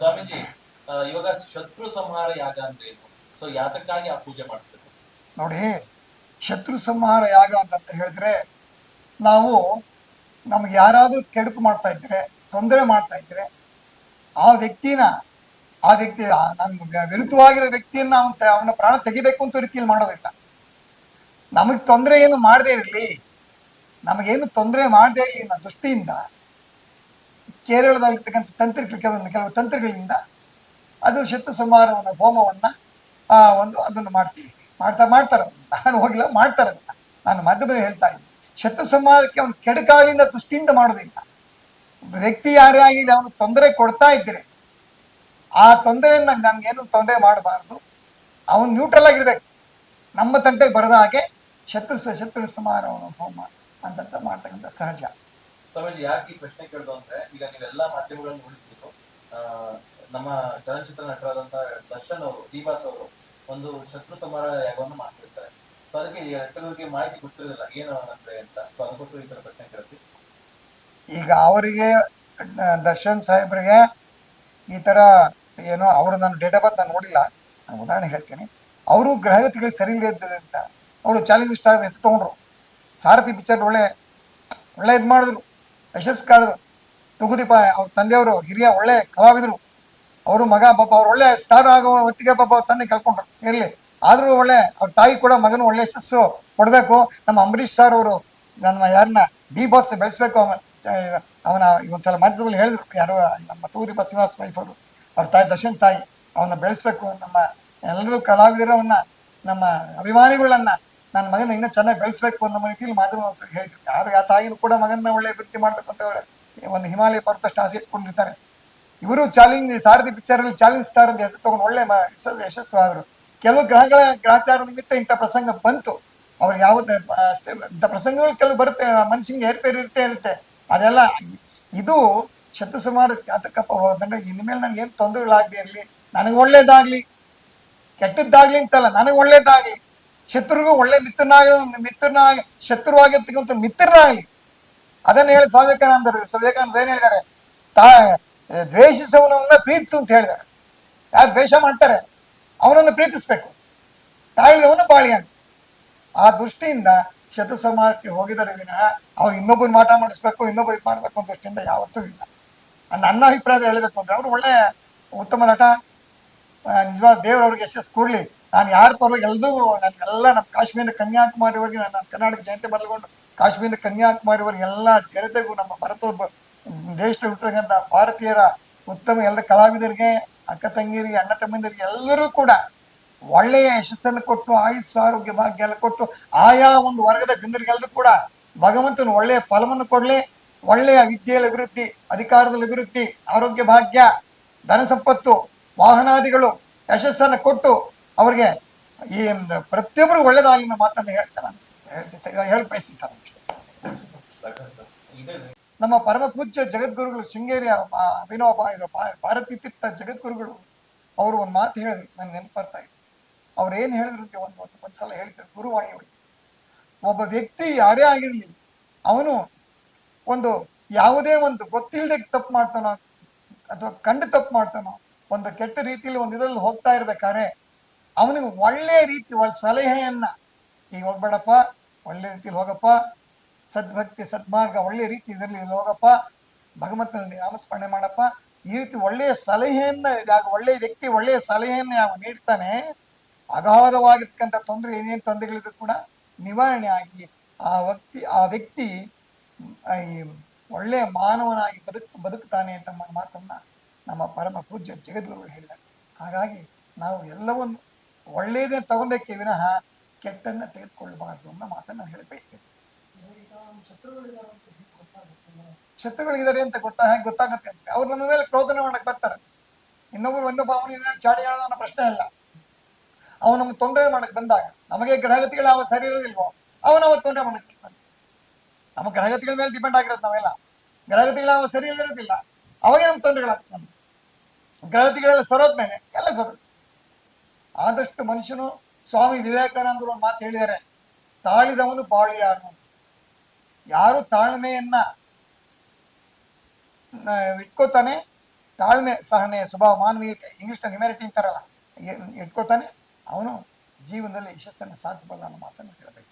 ಸ್ವಾಮೀಜಿ ಇವಾಗ ಶತ್ರು ಸಂಹಾರ ಯಾಗ ಅಂದ್ರೆ ಸೊ ಯಾತಕ್ಕಾಗಿ ಆ ಪೂಜೆ ಮಾಡ್ತಾರೆ? ನೋಡಿ, ಶತ್ರು ಸಂಹಾರ ಯಾಗ ಅಂತ ಹೇಳಿದ್ರೆ, ನಾವು ನಮ್ಗೆ ಯಾರಾದ್ರೂ ಕೆಡುಕು ಮಾಡ್ತಾ ಇದ್ರೆ, ತೊಂದರೆ ಮಾಡ್ತಾ ಇದ್ರೆ, ಆ ವ್ಯಕ್ತಿನ, ಆ ವ್ಯಕ್ತಿ ನಮ್ಗೆ ವಿರುದ್ಧವಾಗಿರೋ ವ್ಯಕ್ತಿಯನ್ನ ಅವನ ಅವನ ಪ್ರಾಣ ತೆಗಿಬೇಕು ಅಂತ ರೀತಿಯಲ್ಲಿ ಮಾಡೋದಿಲ್ಲ. ನಮಗೆ ತೊಂದರೆ ಏನು ಮಾಡದೇ ಇರಲಿ. ನಮಗೇನು ತೊಂದರೆ ಮಾಡದೇ ಇರಲಿ ಅನ್ನೋ ದೃಷ್ಟಿಯಿಂದ ಕೇರಳದಲ್ಲಿರ್ತಕ್ಕಂಥ ತಂತ್ರಿಕ ಕೆಲವು ತಂತ್ರಗಳಿಂದ ಅದು ಶತ್ರು ಸಂಹಾರವನ್ನು ಹೋಮವನ್ನು, ಆ, ಒಂದು ಅದನ್ನು ಮಾಡ್ತೀವಿ. ಮಾಡ್ತಾ, ಮಾಡ್ತಾರೆ ನಾನು ಹೋಗಿಲ್ಲ ಮಾಡ್ತಾರೆ ನಾನು ಮಾಧ್ಯಮದಲ್ಲಿ ಹೇಳ್ತಾ ಇದ್ದೀನಿ. ಶತ್ರು ಸಂಹಾರಕ್ಕೆ ಅವನು ಕೆಡಕಾಲಿಂದ ದೃಷ್ಟಿಯಿಂದ ಮಾಡೋದಿಲ್ಲ ವ್ಯಕ್ತಿ ಯಾರೇ ಆಗಿಲ್ಲ ಅವನು ತೊಂದರೆ ಕೊಡ್ತಾ ಇದ್ದರೆ, ಆ ತೊಂದರೆಯನ್ನು ನನ್ಗೇನು ತೊಂದರೆ ಮಾಡಬಾರ್ದು. ಅವನು ನ್ಯೂಟ್ರಲ್ ಆಗಿರ್ಬೇಕು. ನಮ್ಮ ತಂಟೆಗೆ ಬರದ ಹಾಗೆ ಶತ್ರು ಶತ್ರು ಸಂಹಾರವನ್ನು ಹೋಮ ಅಂತ ಮಾಡ್ತಕ್ಕಂಥ ಸಹಜ. ಸ್ವಾಮೀಜಿ ಯಾಕೆ ಈ ಪ್ರಶ್ನೆ ಕೇಳ್ದು ಅಂದ್ರೆ, ಈಗ ನೀವೆಲ್ಲಾ ಮಾಧ್ಯಮಗಳನ್ನು ನೋಡಿದ್ರು ನಮ್ಮ ಚಲನಚಿತ್ರ ನಟರಾದಂತ ದರ್ಶನ್ ಅವರು ದಿವಾಸ್ ಅವರು ಒಂದು ಶತ್ರು ಸಂಹಾರ ಯಾಗವನ್ನು ಮಾಡಿಸಿರ್ತಾರೆ. ಸೊ ಅದಕ್ಕೆ ಕೆಲವರಿಗೆ ಮಾಹಿತಿ ಗೊತ್ತಿರೋದಿಲ್ಲ ಏನು ಅಂದ್ರೆ ಅಂತ? ಸೊ ಅದಕ್ಕೋಸ್ಕರ ಈ ತರ ಪ್ರಶ್ನೆ ಕೇಳ್ತೀವಿ ಈಗ ಅವರಿಗೆ, ದರ್ಶನ್ ಸಾಹೇಬ್ರಿಗೆ ಈ ಥರ ಏನು, ಅವರು ನಾನು ಡೇಟ್ ಆಫ್ ಬರ್ತ್ ನಾನು ನೋಡಿಲ್ಲ. ನಾನು ಉದಾಹರಣೆ ಹೇಳ್ತೀನಿ. ಅವರು ಗ್ರಹಗತಿಗಳು ಸರಿ ಇಲ್ಲದೆ ಅಂತ. ಅವರು ಚಾಲೆಂಜ್ ಸ್ಟಾರ್ ಹೆಸರು ತೊಗೊಂಡ್ರು. ಸಾರಥಿ ಪಿಕ್ಚರ್ ಒಳ್ಳೆ ಒಳ್ಳೆ ಇದು ಮಾಡಿದ್ರು. ಯಶಸ್ಸು ಕಾಡಿದ್ರು. ತುಗುದೀಪ ಅವ್ರ ತಂದೆಯವರು ಹಿರಿಯ ಒಳ್ಳೆ ಕಲಾವಿದರು. ಅವರು ಮಗ ಪಾಪ ಅವ್ರು ಒಳ್ಳೆ ಸ್ಟಾರ್ ಆಗೋ ಹೊತ್ತಿಗೆ ಪಾಪ ಅವ್ರ ತಂದೆ ಕಳ್ಕೊಂಡ್ರು. ಇರಲಿ. ಆದರೂ ಒಳ್ಳೆ ಅವ್ರ ತಾಯಿ ಕೂಡ ಮಗನ ಒಳ್ಳೆ ಯಶಸ್ಸು ಕೊಡಬೇಕು. ನಮ್ಮ ಅಂಬರೀಷ್ ಸರ್ ಅವರು ನಮ್ಮ ಯಾರನ್ನ ಡಿ ಬಾಸ್ ಬೆಳೆಸ್ಬೇಕು ಅವನ ಅವನ ಒಂದ್ಸಲ ಮಾಧ್ಯಮದಲ್ಲಿ ಹೇಳಿದ್ರು. ಯಾರೋ ನಮ್ಮ ತೂರಿ ಶ್ರೀನಿವಾಸ್ ವೈಫ್ ಅವರು. ಅವ್ರ ತಾಯಿ ದರ್ಶನ್ ತಾಯಿ. ಅವನ್ನ ಬೆಳೆಸ್ಬೇಕು. ನಮ್ಮ ಎಲ್ಲರೂ ಕಲಾವಿದರವನ್ನ, ನಮ್ಮ ಅಭಿಮಾನಿಗಳನ್ನ ನನ್ನ ಮಗನ ಇನ್ನೂ ಚೆನ್ನಾಗಿ ಬೆಳೆಸ್ಬೇಕು ಅನ್ನೋ ರೀತಿಯಲ್ಲಿ ಮಾಧ್ಯಮ ಹೇಳ್ತಾರೆ ಹೇಳಿದ್ರು ಯಾರು ಆ ತಾಯಿನೂ ಕೂಡ ಮಗನ ಒಳ್ಳೆ ವೃತ್ತಿ ಮಾಡಬೇಕಂತ ಒಂದು ಹಿಮಾಲಯ ಪರ್ವತಷ್ಟು ಆಸೆ ಇಟ್ಕೊಂಡಿರ್ತಾರೆ. ಇವರು ಚಾಲೆಂಜ್ ಸಾರಥಿ ಪಿಕ್ಚರ್ ಅಲ್ಲಿ ಚಾಲೆಂಜ್ ಸ್ಟಾರ್ ಅಂತ ಹೆಸರು ತಗೊಂಡು ಒಳ್ಳೆ ಯಶಸ್ಸು ಆದ್ರು ಕೆಲವು ಗ್ರಹಗಳ ಗ್ರಹಚಾರ ನಿಮಿತ್ತ ಇಂಥ ಪ್ರಸಂಗ ಬಂತು. ಅವ್ರು ಯಾವುದೇ ಅಷ್ಟೇ, ಇಂಥ ಪ್ರಸಂಗಗಳು ಕೆಲವು ಬರುತ್ತೆ. ಮನುಷ್ಯನಿಗೆ ಏರ್ಪೇರು ಇರುತ್ತೆ ಇರುತ್ತೆ ಅದೆಲ್ಲ ಇದು ಶತ್ರು ಸುಮಾರು ಜಾತಕಪ್ಪ ಹೋದಂದ್ರೆ ಇನ್ಮೇಲೆ ನನಗೆ ಏನು ತೊಂದರೆಗಳಾಗದೆ ಇರಲಿ, ನನಗೆ ಒಳ್ಳೇದಾಗ್ಲಿ, ಕೆಟ್ಟದ್ದಾಗ್ಲಿ ಅಂತಲ್ಲ, ನನಗೆ ಒಳ್ಳೇದಾಗ್ಲಿ. ಶತ್ರುಗೂ ಒಳ್ಳೆ ಮಿತ್ರನಾಗಿ ಮಿತ್ರನಾಗಿ ಶತ್ರುವಾಗಿರ್ತಕ್ಕಂಥ ಮಿತ್ರನಾಗಲಿ ಅದನ್ನ ಹೇಳಿ ಸ್ವಾಮಿ ವಿವೇಕಾನಂದರು ಸ್ವಾಮಿ ವಿವೇಕಾನಂದ ಏನ್ ಹೇಳಿದ್ದಾರೆ? ತಾ ದ್ವೇಷಿಸುವವನನ್ನ ಪ್ರೀತಿಸು ಅಂತ ಹೇಳಿದ್ದಾರೆ. ಯಾರು ದ್ವೇಷ ಮಾಡ್ತಾರೆ, ಅವನನ್ನು ಪ್ರೀತಿಸ್ಬೇಕು. ತಾಳಿದವನು ಬಾಳಿ ಅಂತ ಆ ದೃಷ್ಟಿಯಿಂದ ಶತ್ರು ಸಮಾಜಕ್ಕೆ ಹೋಗಿದ್ದಾರೆ ವಿನಃ ಅವ್ರು ಇನ್ನೊಬ್ಬನ ಮಾಟ ಮಾಡಿಸ್ಬೇಕು, ಇನ್ನೊಬ್ಬ ಇದು ಮಾಡಬೇಕು ಅಂತ ದೃಷ್ಟಿಯಿಂದ ಯಾವತ್ತೂ ಇಲ್ಲ. ನನ್ನ ಅಭಿಪ್ರಾಯ ಹೇಳಬೇಕು ಅಂದ್ರೆ ಅವರು ಒಳ್ಳೆ ಉತ್ತಮ ನಟ ನಿಜವಾದ ದೇವರವ್ರಿಗೆ ಯಶಸ್ಸು ಕೊಡ್ಲಿ. ನಾನು ಯಾರ ಪರವಾಗಿ ಎಲ್ರಿಗೂ ನನ್ನೆಲ್ಲ ನಮ್ಮ ಕಾಶ್ಮೀರ ಕನ್ಯಾಕುಮಾರಿವರೆಗೆ ನಾನು ಕರ್ನಾಟಕ ಜಯಂತಿ ಬರೆದುಕೊಂಡು ಕಾಶ್ಮೀರ ಕನ್ಯಾಕುಮಾರಿವರೆಗೆ ಎಲ್ಲ ಜನತೆಗೂ ನಮ್ಮ ಭಾರತ ದೇಶದಲ್ಲಿ ಹುಟ್ಟತಕ್ಕಂಥ ಭಾರತೀಯರ ಉತ್ತಮ ಎಲ್ಲ ಕಲಾವಿದರಿಗೆ, ಅಕ್ಕ ತಂಗಿಯರಿಗೆ, ಅಣ್ಣ ತಮ್ಮಂದಿರಿಗೆ ಎಲ್ಲರೂ ಕೂಡ ಒಳ್ಳೆಯ ಯಶಸ್ಸನ್ನು ಕೊಟ್ಟು, ಆಯುಸ್ಸು, ಆರೋಗ್ಯ, ಭಾಗ್ಯ ಎಲ್ಲ ಕೊಟ್ಟು, ಆಯಾ ಒಂದು ವರ್ಗದ ಜನರಿಗೆಲ್ಲರೂ ಕೂಡ ಭಗವಂತನ ಒಳ್ಳೆಯ ಫಲವನ್ನು ಕೊಡಲಿ, ಒಳ್ಳೆಯ ವಿದ್ಯೆಯಲ್ಲಿ ಅಭಿವೃದ್ಧಿ, ಅಧಿಕಾರದಲ್ಲಿ ಅಭಿವೃದ್ಧಿ, ಆರೋಗ್ಯ, ಭಾಗ್ಯ, ಧನ ಸಂಪತ್ತು, ವಾಹನಾದಿಗಳು ಯಶಸ್ಸನ್ನು ಕೊಟ್ಟು ಅವರಿಗೆ ಈ ಒಂದು ಪ್ರತಿಯೊಬ್ಬರು ಒಳ್ಳೇದಾಗಲಿ ಮಾತನ್ನು ಹೇಳ್ತಾರೆ ನಾನು. ಹೇಳಿ ಬಯಸ್ತೀನಿ ಸರ್. ನಮ್ಮ ಪರಮ ಪೂಜ್ಯ ಜಗದ್ಗುರುಗಳು ಶೃಂಗೇರಿಯ ಆ, ಅಭಿನವ ಭಾರತಿ ಇದು ಭಾ- ಜಗದ್ಗುರುಗಳು ಅವರು ಒಂದು ಮಾತು ಹೇಳಿದ್ರು ನನ್ಗೆ ನೆನಪು ಬರ್ತಾ ಇತ್ತು ಅವ್ರು ಏನು ಹೇಳಿದ್ರು ಅಂತ ಒಂದು ಒಂದು ಸಲ ಹೇಳ್ತಾರೆ ಗುರುವಾಣಿಯವರು ಒಬ್ಬ ವ್ಯಕ್ತಿ ಯಾರೇ ಆಗಿರಲಿ ಅವನು ಒಂದು ಯಾವುದೇ ಒಂದು ಗೊತ್ತಿಲ್ಲದೆ ತಪ್ಪು ಮಾಡ್ತಾನೋ ಅಥವಾ ಕಂಡು ತಪ್ಪು ಮಾಡ್ತಾನೋ ಒಂದು ಕೆಟ್ಟ ರೀತಿಯಲ್ಲಿ ಒಂದು ಇದರಲ್ಲಿ ಹೋಗ್ತಾ ಇರ್ಬೇಕಾದ್ರೆ ಅವನಿಗೆ ಒಳ್ಳೆ ರೀತಿ, ಒಳ್ಳೆ ಸಲಹೆಯನ್ನ, ಈಗ ಹೋಗ್ಬೇಡಪ್ಪ, ಒಳ್ಳೆ ರೀತಿಯಲ್ಲಿ ಹೋಗಪ್ಪ, ಸದ್ಭಕ್ತಿ, ಸದ್ಮಾರ್ಗ, ಒಳ್ಳೆ ರೀತಿ ಇದರಲ್ಲಿ ಹೋಗಪ್ಪ ಭಗವಂತನ ನಾಮಸ್ಮರಣೆ ಮಾಡಪ್ಪ, ಈ ರೀತಿ ಒಳ್ಳೆಯ ಸಲಹೆಯನ್ನ ಒಳ್ಳೆಯ ವ್ಯಕ್ತಿ ಒಳ್ಳೆಯ ಸಲಹೆಯನ್ನು ಯಾವ ನೀಡ್ತಾನೆ, ಅಗಾಧವಾಗಿರ್ತಕ್ಕಂಥ ತೊಂದರೆ, ಏನೇನು ತೊಂದರೆಗಳಿದ್ರು ಕೂಡ ನಿವಾರಣೆ ಆಗಿ ಆ ವ್ಯಕ್ತಿ ಆ ವ್ಯಕ್ತಿ ಈ ಒಳ್ಳೆಯ ಮಾನವನಾಗಿ ಬದುಕ್, ಬದುಕ್ತಾನೆ ಅಂತ ಮಾತನ್ನ ನಮ್ಮ ಪರಮ ಪೂಜ್ಯ ಜಗದ್ಗುರುಗಳು ಹೇಳಿದ್ದಾರೆ. ಹಾಗಾಗಿ ನಾವು ಎಲ್ಲವನ್ನು ಒಳ್ಳೆಯದೇ ತಗೊಬೇಕೇ ವಿನಃ ಕೆಟ್ಟನ್ನ ತೆಗೆದುಕೊಳ್ಳಬಾರದು ಅನ್ನೋ ಮಾತನ್ನ ಹೇಳಿ ಬಯಸ್ತೇನೆ. ಶತ್ರುಗಳಿದ್ದಾರೆ ಅಂತ ಗೊತ್ತಾ? ಹಾಗೆ ಗೊತ್ತಾಗುತ್ತೆ. ಅಂತ ಅವ್ರು ನಮ್ಮ ಮೇಲೆ ಕ್ರೋಧನ ಮಾಡಕ್ ಬರ್ತಾರೆ. ಇನ್ನೊಬ್ರು ಇನ್ನೊಬ್ಬ ಭಾವನೆ ಚಾಡಿ ಅನ್ನೋ ಪ್ರಶ್ನೆ ಅಲ್ಲ ಅವನು ನಮ್ಗೆ ತೊಂದರೆ ಮಾಡಕ್ ಬಂದಾಗ, ನಮಗೆ ಗ್ರಹಗತಿಗಳು ಅವ ಸರಿ ಇರೋದಿಲ್ವೋ? ಅವನು ಅವತ್ತು ತೊಂದರೆ ಮಾಡಕ್ ಬರ್ತಾನೆ ನಮ್ಮ ಗ್ರಹಗತಿಗಳ ಮೇಲೆ ಡಿಪೆಂಡ್ ಆಗಿರೋದು ನಾವೆಲ್ಲ. ಗ್ರಹಗತಿಗಳ ಅವ ಸರಿ ಇರೋದಿಲ್ಲ ಅವಾಗೇ ನಮ್ಗೆ ತೊಂದರೆಗಳಾಗ್ತದೆ. ನಮ್ಗೆ. ಗ್ರಹಗತಿಗಳೆಲ್ಲ ಸರೋದ್ಮೇಲೆ ಎಲ್ಲ ಸರೋದು. ಆದಷ್ಟು ಮನುಷ್ಯನು ಸ್ವಾಮಿ ವಿವೇಕಾನಂದರು ಮಾತು ಹೇಳಿದ್ದಾರೆ, ತಾಳಿದವನು ಬಾಳಿಯಾನು ಯಾರು ತಾಳ್ಮೆಯನ್ನ ಇಟ್ಕೋತಾನೆ, ತಾಳ್ಮೆ ಸಹನೆ, ಸ್ವಭಾವ, ಮಾನವೀಯತೆ, ಇಂಗ್ಲಿಷ್ ನಿಮೆರಿಟಿ ಅಂತಾರಲ್ಲ ಇಟ್ಕೋತಾನೆ, ಅವನು ಜೀವನದಲ್ಲಿ ಯಶಸ್ಸನ್ನು ಸಾಧಿಸಬಲ್ಲ ಅನ್ನೋ ಮಾತನ್ನು ಹೇಳಬೇಕು.